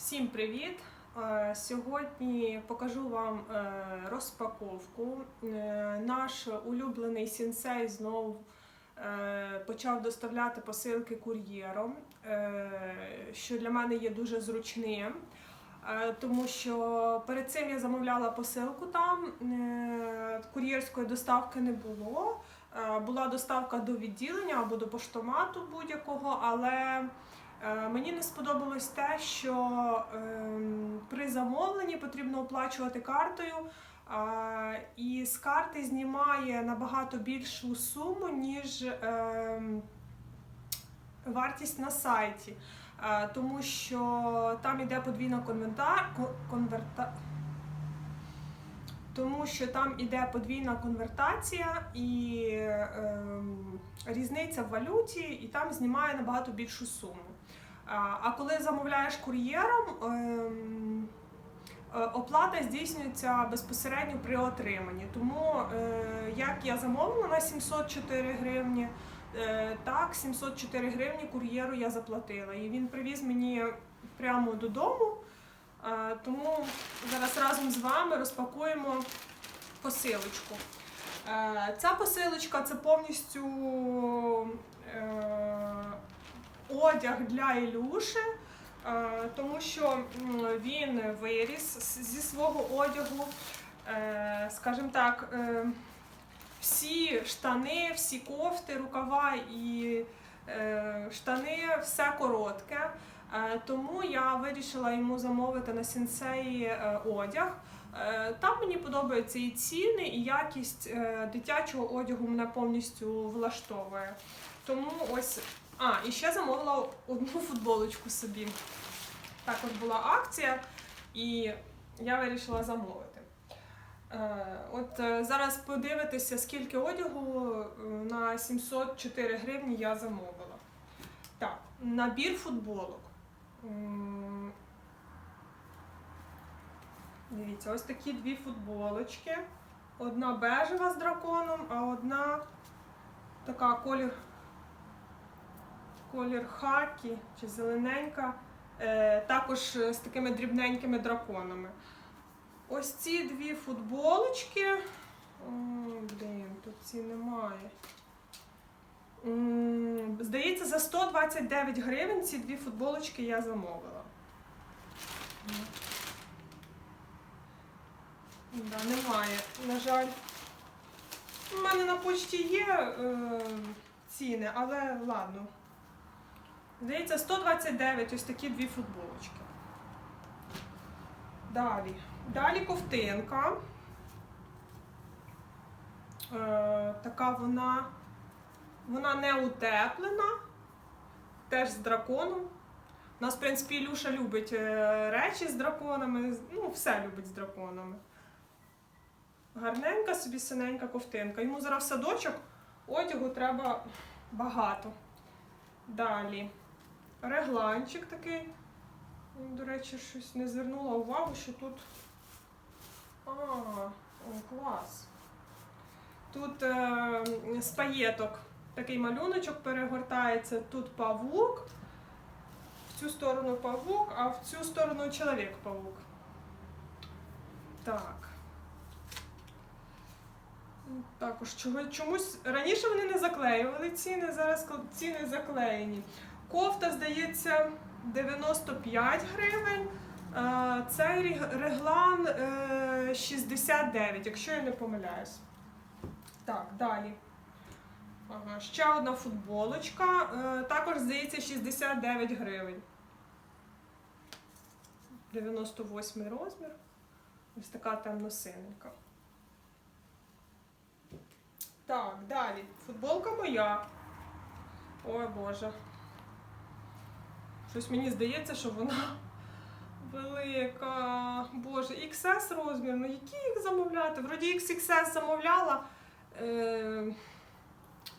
Всім привіт! Е, Сьогодні покажу вам е, розпаковку. Е, Наш улюблений сінсей знову почав доставляти посилки кур'єром, що для мене є дуже зручним. Тому що перед цим я замовляла посилку там, кур'єрської доставки не було. Була доставка до відділення або до поштомату будь-якого, але Мені не сподобалось те, що ем, при замовленні потрібно оплачувати картою, і з карти знімає набагато більшу суму, ніж ем, вартість на сайті. Е, Тому що там іде подвійна конверта... Тому що там іде подвійна конвертація і ем, різниця в валюті, і там знімає набагато більшу суму. А а коли замовляєш кур'єром, ем, е, оплата здійснюється безпосередньо при отриманні. Тому е, як я замовила на 704 гривні, е, так 704 гривні кур'єру я заплатила. І він привіз мені прямо додому. Тому зараз разом з вами розпакуємо посилочку. Е, Ця посилочка це повністю е, одяг для Ілюши, е, тому що він виріс зі свого одягу, скажімо так, всі штани, всі кофти, рукава і штани все коротке. Е, Тому я вирішила йому замовити на сенсеї е, одяг. Е, Там мені подобаються і ціни, і якість дитячого одягу мене повністю влаштовує. Тому ось а, і ще замовила одну футболочку собі. Також була акція, і я вирішила замовити. От зараз подивитися, скільки одягу на 704 гривні я замовила. Так, набір футболок. Дивіться, ось такі дві футболочки. Одна бежева з драконом, а одна така колір колір хакі чи зелененька, е, також з такими дрібненькими драконами. Ось ці дві футболочки. О, блін, тут ці немає. Здається, за 129 гривень ці дві футболочки я замовила. Да, немає, на жаль. У мене на почті є е, ціни, але ладно. Здається, 129 ось такі дві футболочки. Далі. Далі ковтинка. Е, така вона, вона не утеплена, теж з драконом. У нас, в принципі, Ілюша любить е, речі з драконами, ну, все любить з драконами. Гарненька собі синенька ковтинка. Йому зараз садочок одягу треба багато. Далі. Регланчик такий. До речі, щось не звернула увагу, що тут. А, о, клас. Тут е, з паєток такий малюночок перегортається. Тут павук, в цю сторону павук, а в цю сторону чоловік-павук. Так. Також чомусь раніше вони не заклеювали ціни, зараз ціни заклеєні. Кофта, здається, 95 гривень. Е, Цей реглан е, 69, якщо я не помиляюсь. Так, далі. Ага, ще одна футболочка. е, Також, здається, 69 гривень. 98 розмір. Ось така темно-синенька. Так, далі. Футболка моя. Ой Боже. Щось мені здається, що вона велика. Боже, XS розмір. Ну які їх замовляти? Вроді XXS замовляла. Е,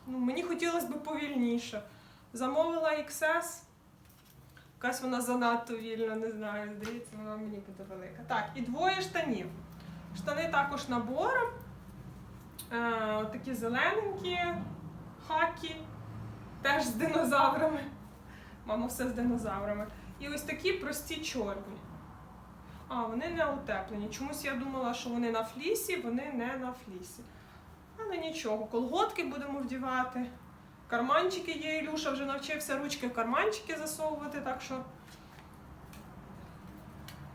ну, мені хотілося б повільніше. Замовила XS. Якась вона занадто вільна, не знаю. Здається, вона мені буде велика. Так, і двоє штанів. Штани також набором. Е, такі зелененькі, хакі, теж з динозаврами. Мамо, все з динозаврами. І ось такі прості чорні. А, вони не утеплені. Чомусь я думала, що вони на флісі, вони не на флісі. Але нічого, колготки будемо вдівати. Карманчики є, Ілюша вже навчився ручки в карманчики засовувати, так що.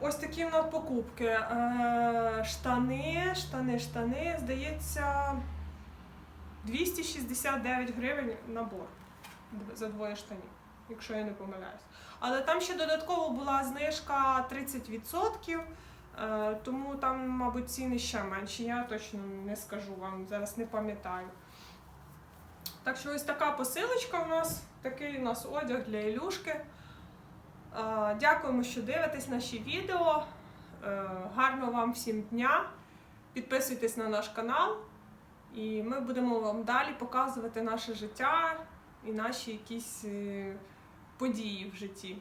Ось такі в нас покупки. Е, штани, штани, штани, здається, 269 гривень набор за двоє штанів, якщо я не помиляюсь. Але там ще додатково була знижка 30%, е, тому там, мабуть, ціни ще менші. Я точно не скажу вам, зараз не пам'ятаю. Так що ось така посилочка у нас, такий у нас одяг для Ілюшки. Е, Дякуємо, що дивитесь наші відео. Е, Гарного вам всім дня. Підписуйтесь на наш канал, і ми будемо вам далі показувати наше життя і наші якісь е, події в житті.